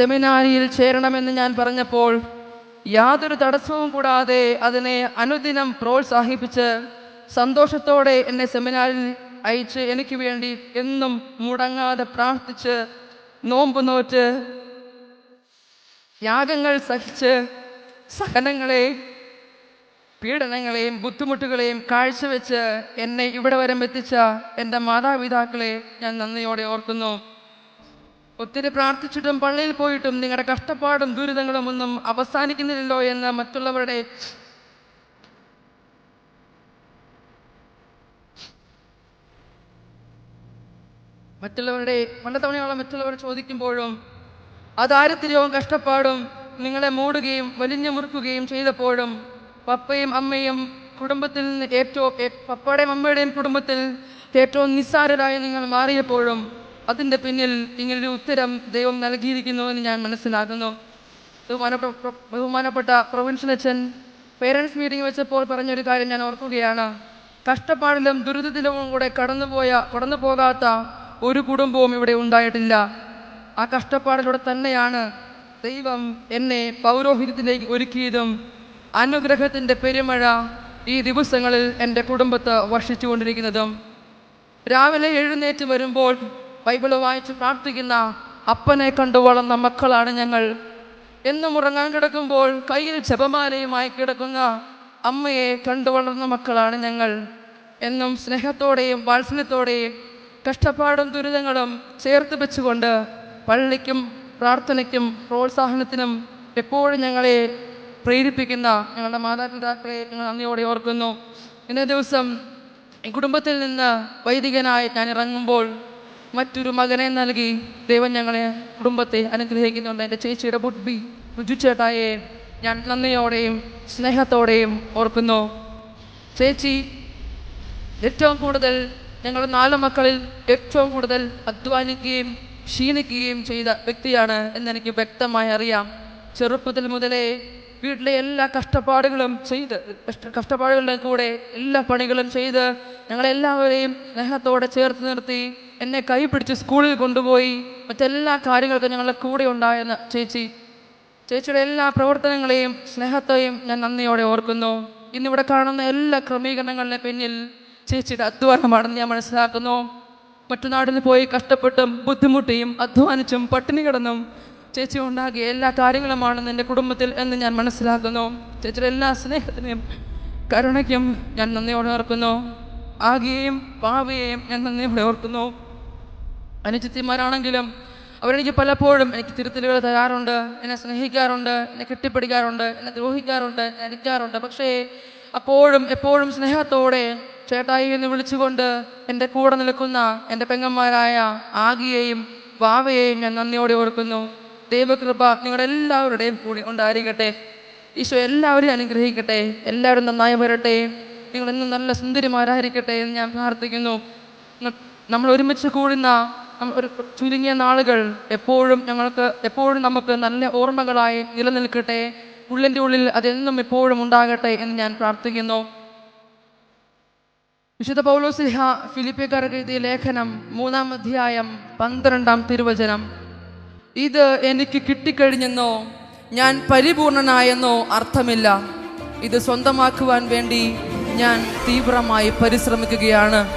സെമിനാരിയിൽ ചേരണമെന്ന് ഞാൻ പറഞ്ഞപ്പോൾ യാതൊരു തടസ്സവും കൂടാതെ അതിനെ അനുദിനം പ്രോത്സാഹിപ്പിച്ച് സന്തോഷത്തോടെ എന്നെ സെമിനാരിൽ അയച്ച് എനിക്ക് വേണ്ടി എന്നും മുടങ്ങാതെ പ്രാർത്ഥിച്ച് നോമ്പ് നോറ്റ് യാഗങ്ങൾ സഹിച്ച് സഹനങ്ങളെ പീഡനങ്ങളെയും ബുദ്ധിമുട്ടുകളെയും കാഴ്ചവെച്ച് എന്നെ ഇവിടെ വരെ എത്തിച്ച എന്റെ മാതാപിതാക്കളെ ഞാൻ നന്ദിയോടെ ഓർക്കുന്നു. ഒത്തിരി പ്രാർത്ഥിച്ചിട്ടും പള്ളിയിൽ പോയിട്ടും നിങ്ങളുടെ കഷ്ടപ്പാടും ദുരിതങ്ങളും ഒന്നും അവസാനിക്കുന്നില്ലല്ലോ എന്ന് മറ്റുള്ളവരുടെ മറ്റുള്ളവരുടെ പലതവണയോളം മറ്റുള്ളവർ ചോദിക്കുമ്പോഴും ദാരിദ്ര്യവും കഷ്ടപ്പാടും നിങ്ങളെ മൂടുകയും വലിഞ്ഞു മുറുക്കുകയും ചെയ്തപ്പോഴും പപ്പയും അമ്മയും കുടുംബത്തിൽ ഏറ്റവും പപ്പയുടെയും അമ്മയുടെയും കുടുംബത്തിൽ ഏറ്റവും നിസ്സാരരായി നിങ്ങൾ മാറിയപ്പോഴും അതിന്റെ പിന്നിൽ ഇങ്ങനൊരു ഉത്തരം ദൈവം നൽകിയിരിക്കുന്നുവെന്ന് ഞാൻ മനസ്സിലാക്കുന്നു. ബഹുമാനപ്പെട്ട പ്ര- ബഹുമാനപ്പെട്ട പ്രൊവിൻഷ്യൽ അച്ഛൻ പേരൻസ് മീറ്റിംഗ് വെച്ചപ്പോൾ പറഞ്ഞൊരു കാര്യം ഞാൻ ഓർക്കുകയാണ്. കഷ്ടപ്പാടിലും ദുരിതത്തിലും കൂടെ കടന്നുപോയ കടന്നു പോകാത്ത ഒരു കുടുംബവും ഇവിടെ ഉണ്ടായിട്ടില്ല. ആ കഷ്ടപ്പാടിലൂടെ തന്നെയാണ് ദൈവം എന്നെ പൗരോഹിത്യത്തിലേക്ക് ഒരുക്കിയതും അനുഗ്രഹത്തിന്റെ പെരുമഴ ഈ ദിവസങ്ങളിൽ എന്റെ കുടുംബത്തെ വർഷിച്ചുകൊണ്ടിരിക്കുന്നതും. രാവിലെ എഴുന്നേറ്റ് വരുമ്പോൾ ബൈബിൾ വായിച്ച് പ്രാർത്ഥിക്കുന്ന അപ്പനെ കണ്ടു വളർന്ന മക്കളാണ് ഞങ്ങൾ. എന്നും ഉറങ്ങാൻ കിടക്കുമ്പോൾ കയ്യിൽ ജപമാലയുമായി കിടക്കുന്ന അമ്മയെ കണ്ടു വളർന്ന മക്കളാണ് ഞങ്ങൾ. എന്നും സ്നേഹത്തോടെയും വാത്സല്യത്തോടെയും കഷ്ടപ്പാടും ദുരിതങ്ങളും ചേർത്ത് വെച്ചുകൊണ്ട് പള്ളിക്കും പ്രാർത്ഥനയ്ക്കും പ്രോത്സാഹനത്തിനും എപ്പോഴും ഞങ്ങളെ പ്രേരിപ്പിക്കുന്ന ഞങ്ങളുടെ മാതാപിതാക്കളെ ഞങ്ങൾ നന്ദിയോടെ ഓർക്കുന്നു. ഇന്നേ ദിവസം ഈ കുടുംബത്തിൽ നിന്ന് വൈദികനായി ഞാൻ ഇറങ്ങുമ്പോൾ മറ്റൊരു മകനെ നൽകി ദൈവം ഞങ്ങളെ കുടുംബത്തെ അനുഗ്രഹിക്കുന്നുണ്ട്. എന്റെ ചേച്ചിയുടെ ബുഡ്ബി രുചിച്ചേട്ടായെ ഞാൻ നന്ദിയോടെയും സ്നേഹത്തോടെയും ഓർക്കുന്നു. ചേച്ചി ഏറ്റവും കൂടുതൽ ഞങ്ങൾ നാല് മക്കളിൽ ഏറ്റവും കൂടുതൽ അധ്വാനിക്കുകയും ക്ഷീണിക്കുകയും ചെയ്ത വ്യക്തിയാണ് എന്നെനിക്ക് വ്യക്തമായി അറിയാം. ചെറുപ്പത്തിൽ മുതലേ വീട്ടിലെ എല്ലാ കഷ്ടപ്പാടുകളും ചെയ്ത് കഷ്ട- കഷ്ടപ്പാടുകളുടെ കൂടെ എല്ലാ പണികളും ചെയ്ത് ഞങ്ങളെല്ലാവരെയും സ്നേഹത്തോടെ ചേർത്ത് നിർത്തി എന്നെ കൈപിടിച്ച് സ്കൂളിൽ കൊണ്ടുപോയി. മറ്റെല്ലാ കാര്യങ്ങൾക്കും ഞങ്ങളുടെ കൂടെ ഉണ്ടായിരുന്ന ചേച്ചി. ചേച്ചിയുടെ എല്ലാ പ്രവർത്തനങ്ങളെയും സ്നേഹത്തെയും ഞാൻ നന്ദിയോടെ ഓർക്കുന്നു. ഇന്നിവിടെ കാണുന്ന എല്ലാ ക്രമീകരണങ്ങളുടെ പിന്നിൽ ചേച്ചിയുടെ അധ്വാനമാണെന്ന് ഞാൻ മനസ്സിലാക്കുന്നു. മറ്റു നാട്ടിൽ പോയി കഷ്ടപ്പെട്ടും ബുദ്ധിമുട്ടിയും അധ്വാനിച്ചും പട്ടിണി കിടന്നും ചേച്ചി ഉണ്ടാക്കിയ എല്ലാ കാര്യങ്ങളുമാണ് എന്റെ കുടുംബത്തിൽ എന്ന് ഞാൻ മനസ്സിലാക്കുന്നു. ചേച്ചിയുടെ എല്ലാ സ്നേഹത്തിനും കരുണയ്ക്കും ഞാൻ നന്ദിയോടെ ഓർക്കുന്നു. ആകെയും പാവയെയും ഞാൻ നന്ദിയോടെ ഓർക്കുന്നു. അനുചിത്യന്മാരാണെങ്കിലും അവരെനിക്ക് പലപ്പോഴും എനിക്ക് തിരുത്തലുകൾ തരാറുണ്ട് എന്നെ സ്നേഹിക്കാറുണ്ട് എന്നെ കെട്ടിപ്പിടിക്കാറുണ്ട് എന്നെ ദ്രോഹിക്കാറുണ്ട് എന്നെ അടിക്കാറുണ്ട്. പക്ഷേ അപ്പോഴും എപ്പോഴും സ്നേഹത്തോടെ ചേട്ടായി എന്ന് വിളിച്ചുകൊണ്ട് എന്റെ കൂടെ നിൽക്കുന്ന എന്റെ പെങ്ങന്മാരായ ആകിയെയും വാവയെയും ഞാൻ നന്ദിയോടെ ഓർക്കുന്നു. ദൈവകൃപ നിങ്ങളുടെ എല്ലാവരുടെയും കൂടി ഉണ്ടായിരിക്കട്ടെ. ഈശോ എല്ലാവരെയും അനുഗ്രഹിക്കട്ടെ. എല്ലാവരും നന്നായി വരട്ടെ. നിങ്ങളെന്നും നല്ല സുന്ദരിമാരായിരിക്കട്ടെ എന്ന് ഞാൻ പ്രാർത്ഥിക്കുന്നു. നമ്മൾ ഒരുമിച്ച് കൂടുന്ന ഒരു ചുരുങ്ങിയ നാളുകൾ എപ്പോഴും ഞങ്ങൾക്ക് എപ്പോഴും നമുക്ക് നല്ല ഓർമ്മകളായി നിലനിൽക്കട്ടെ. ഉള്ളിന്റെ ഉള്ളിൽ അതെന്നും എപ്പോഴും ഉണ്ടാകട്ടെ എന്ന് ഞാൻ പ്രാർത്ഥിക്കുന്നു. വിശുദ്ധ പൗലോസിഹ ഫിലിപ്പിക്കാർക്ക് എഴുതിയ ലേഖനം മൂന്നാം അധ്യായം പന്ത്രണ്ടാം തിരുവചനം. ഇത് എനിക്ക് കിട്ടിക്കഴിഞ്ഞെന്നോ ഞാൻ പരിപൂർണനായെന്നോ അർത്ഥമില്ല. ഇത് സ്വന്തമാക്കുവാൻ വേണ്ടി ഞാൻ തീവ്രമായി പരിശ്രമിക്കുകയാണ്.